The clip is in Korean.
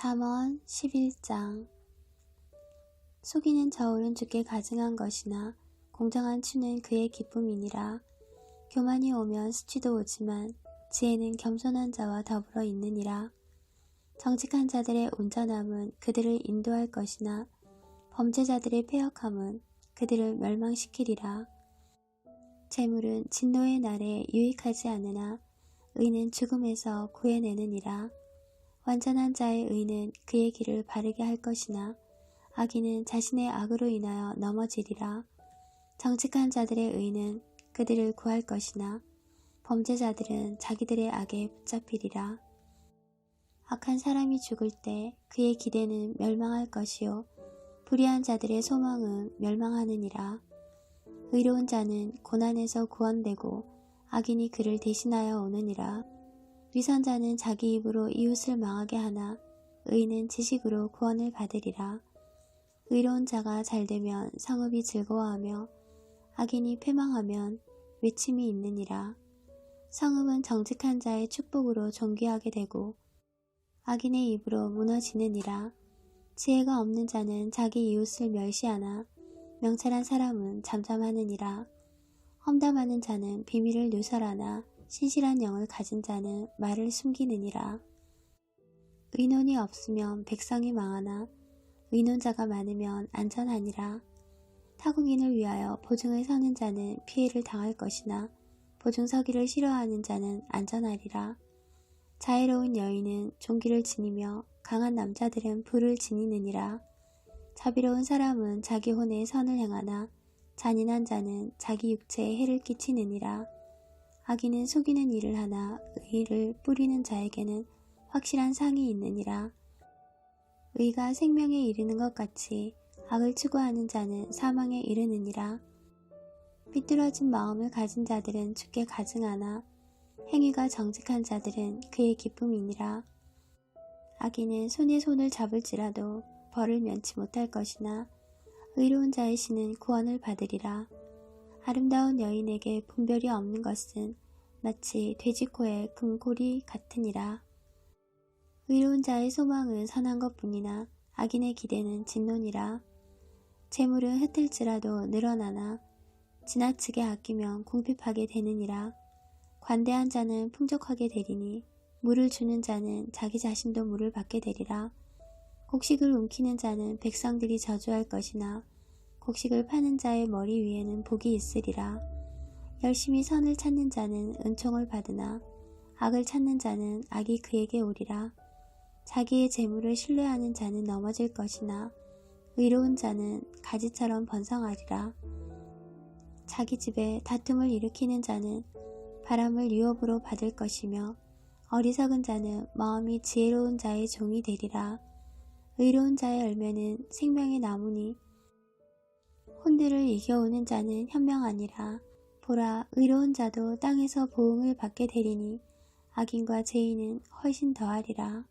잠언 11장 속이는 저울은 주께 가증한 것이나 공정한 추는 그의 기쁨이니라. 교만이 오면 수치도 오지만 지혜는 겸손한 자와 더불어 있느니라. 정직한 자들의 온전함은 그들을 인도할 것이나 범죄자들의 폐역함은 그들을 멸망시키리라. 재물은 진노의 날에 유익하지 않으나 의는 죽음에서 구해내느니라. 완전한 자의 의는 그의 길을 바르게 할 것이나 악인은 자신의 악으로 인하여 넘어지리라. 정직한 자들의 의는 그들을 구할 것이나 범죄자들은 자기들의 악에 붙잡히리라. 악한 사람이 죽을 때 그의 기대는 멸망할 것이요 불의한 자들의 소망은 멸망하느니라. 의로운 자는 고난에서 구원되고 악인이 그를 대신하여 오느니라. 위선자는 자기 입으로 이웃을 망하게 하나 의는 지식으로 구원을 받으리라. 의로운 자가 잘되면 상업이 즐거워하며 악인이 패망하면 외침이 있느니라. 성읍은 정직한 자의 축복으로 존귀하게 되고 악인의 입으로 무너지느니라. 지혜가 없는 자는 자기 이웃을 멸시하나 명찰한 사람은 잠잠하느니라. 험담하는 자는 비밀을 누설하나 신실한 영을 가진 자는 말을 숨기느니라. 의논이 없으면 백성이 망하나 의논자가 많으면 안전하니라. 타국인을 위하여 보증을 서는 자는 피해를 당할 것이나 보증서기를 싫어하는 자는 안전하리라. 자애로운 여인은 종기를 지니며 강한 남자들은 불을 지니느니라. 자비로운 사람은 자기 혼에 선을 행하나 잔인한 자는 자기 육체에 해를 끼치느니라. 악인은 속이는 일을 하나 의를 뿌리는 자에게는 확실한 상이 있느니라. 의가 생명에 이르는 것 같이 악을 추구하는 자는 사망에 이르느니라. 삐뚤어진 마음을 가진 자들은 죽게 가증하나 행위가 정직한 자들은 그의 기쁨이니라. 악인은 손에 손을 잡을지라도 벌을 면치 못할 것이나 의로운 자의 신은 구원을 받으리라. 아름다운 여인에게 분별이 없는 것은 마치 돼지코의 금골이 같으니라. 의로운 자의 소망은 선한 것뿐이나 악인의 기대는 진노니라. 재물은 흩을지라도 늘어나나 지나치게 아끼면 궁핍하게 되느니라. 관대한 자는 풍족하게 되리니 물을 주는 자는 자기 자신도 물을 받게 되리라. 곡식을 움키는 자는 백성들이 저주할 것이나 곡식을 파는 자의 머리 위에는 복이 있으리라. 열심히 선을 찾는 자는 은총을 받으나 악을 찾는 자는 악이 그에게 오리라. 자기의 재물을 신뢰하는 자는 넘어질 것이나 의로운 자는 가지처럼 번성하리라. 자기 집에 다툼을 일으키는 자는 바람을 유업으로 받을 것이며 어리석은 자는 마음이 지혜로운 자의 종이 되리라. 의로운 자의 열매는 생명의 나무니 혼들을 이겨오는 자는 현명하니라. 보라 의로운 자도 땅에서 보응을 받게 되리니 악인과 죄인은 훨씬 더하리라.